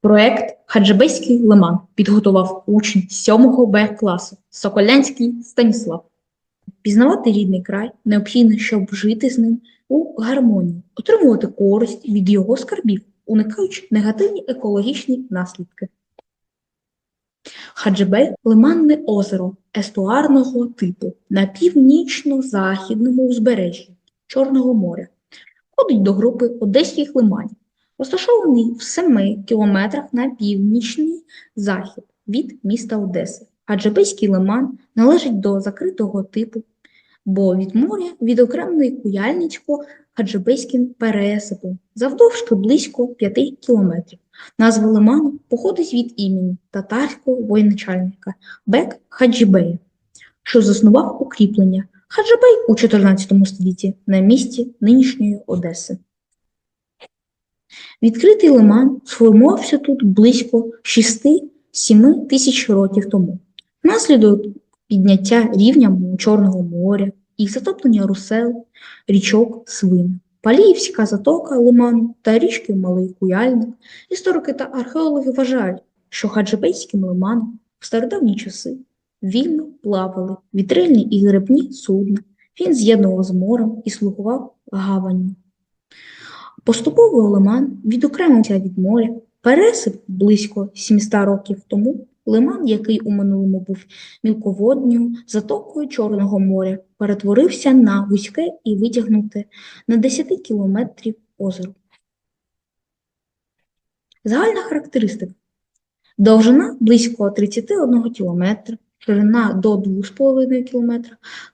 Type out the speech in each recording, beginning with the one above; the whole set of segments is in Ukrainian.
Проект Хаджибейський лиман підготував учень 7 Б класу Соколянський Станіслав. Пізнавати рідний край необхідно, щоб жити з ним у гармонії, отримувати користь від його скарбів, уникаючи негативні екологічні наслідки. Хаджибей – лиманне озеро естуарного типу на північно-західному узбережжі Чорного моря. Входить до групи одеських лиманів, розташований в 7 кілометрах на північний захід від міста Одеси. Хаджибейський лиман належить до закритого типу, бо від моря відокремлений Куяльницько-Хаджибейським пересипом завдовжки близько 5 кілометрів. Назва лиману походить від імені татарського воєначальника Бек Хаджібея, що заснував укріплення Хаджибей у 14 столітті на місці нинішньої Одеси. Відкритий лиман сформувався тут близько 6-7 тисяч років тому. Внаслідок підняття рівня Чорного моря і затоплення русел, річок Свин, Паліївська затока лиману та річки Малий Куяльник. Історики та археологи вважають, що Хаджибейським лиманом в стародавні часи вільно плавали вітрильні і грибні судна. Він з'єднував з морем і слугував гаванню. Поступово лиман відокремився від моря, пересип близько 700 років тому. Лиман, який у минулому був мілководньою затокою Чорного моря, перетворився на вузьке і витягнуте на 10 кілометрів озеро. Загальна характеристика. Довжина близько 31 км, ширина до 2,5 км,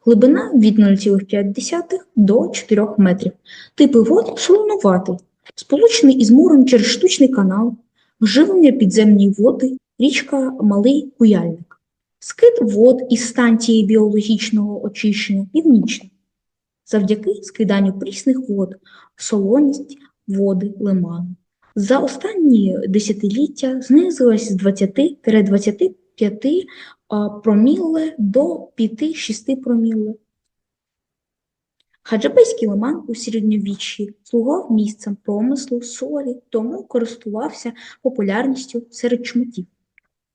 глибина від 0,5 до 4 метрів. Типи вод солонуватий, сполучений із морем через штучний канал, вживлення підземні води, річка Малий Куяльник. Скид вод із станції біологічного очищення північний. Завдяки скиданню прісних вод, солоність води лиману. За останні десятиліття знизилась з 20-25 проміле до 5-6 проміле. Хаджибейський лиман у середньовіччі слугував місцем промислу солі, тому користувався популярністю серед чмутів.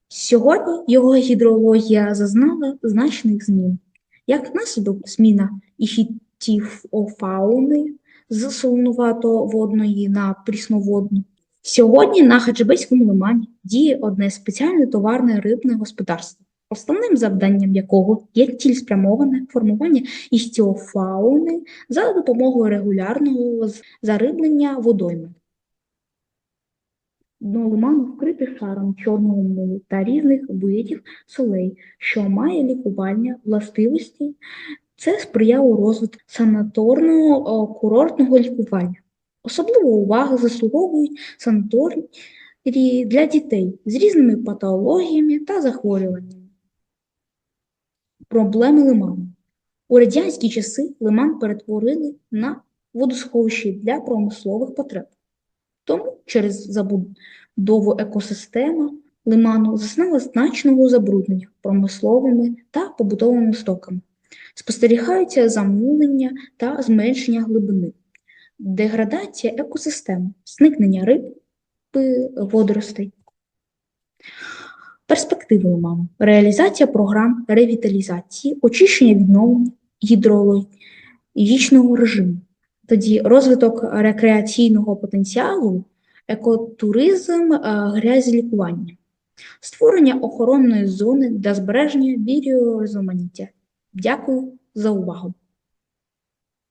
Сьогодні його гідрологія зазнала значних змін. Як наслідок зміна іхітіфауни з солонувато-водної на прісноводну. Сьогодні на Хаджибейському лимані діє одне спеціальне товарне рибне господарство, основним завданням якого є цільспрямоване формування іхтіофауни за допомогою регулярного зариблення водойми. Дно лиману вкрите шаром чорного мулу та різних видів солей, що має лікувальні властивості. Це сприяло розвитку санаторного курортного лікування. Особливу увагу заслуговують санаторії для дітей з різними патологіями та захворюваннями. Проблеми лиману. У радянські часи лиман перетворили на водосховище для промислових потреб. Тому через забудову екосистеми лиману зазнала значного забруднення промисловими та побутовими стоками. Спостерігаються замулення та зменшення глибини, деградація екосистем, зникнення риб, водоростей. Перспективи лиману. Реалізація програм ревіталізації, очищення відновлення гідрологічного режиму. Тоді розвиток рекреаційного потенціалу, екотуризм, грязелікування, створення охоронної зони для збереження біорізноманіття. Дякую за увагу!